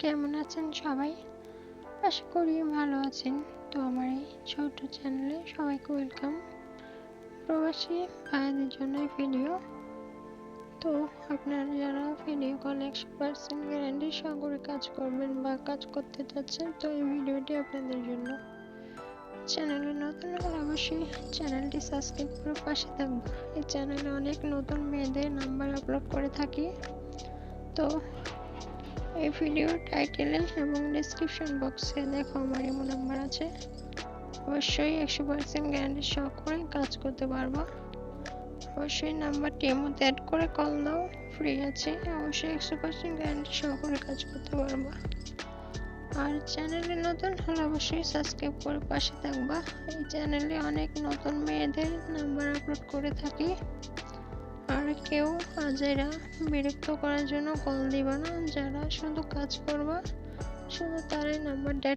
কেমন আছেন সবাই? আশা করি ভালো আছেন। তো আমার এই ছোট চ্যানেলে সবাইকে ওয়েলকাম প্রবাসী ভাইদের জন্য ভিডিও তো আপনারা যারা ভিডিও কলে একশো পার্সেন্ট গ্যারান্টি সহকারে কাজ করবেন বা কাজ করতে চাচ্ছেন, তো এই ভিডিওটি আপনাদের জন্য। চ্যানেলে নতুন হলে অবশ্যই চ্যানেলটি সাবস্ক্রাইব করে পাশে থাকবে এই চ্যানেলে অনেক নতুন মেয়েদের নাম্বার আপলোড করে থাকি। তো এই ভিডিওর টাইটেলে এবং ডেসক্রিপশন বক্সে দেখো আমার এমন নাম্বার আছে। অবশ্যই একশো পার্সেন্ট গ্যারান্টি সহ করে কাজ করতে পারব। অবশ্যই নাম্বারটি মধ্যে অ্যাড করে কল দাও ফ্রি আছে। অবশ্যই একশো পার্সেন্ট গ্যারান্টি সহ করে কাজ করতে পারব। আর চ্যানেলে নতুন হলে অবশ্যই সাবস্ক্রাইব করে পাশে থাকবা। এই চ্যানেলে অনেক নতুন মেয়েদের নাম্বার আপলোড করে থাকি। আর কেউ কাজেরা বিরক্ত করার জন্য কল দিবা না। যারা শুধু কাজ করবা, শুধু তারাই নাম্বার ডেট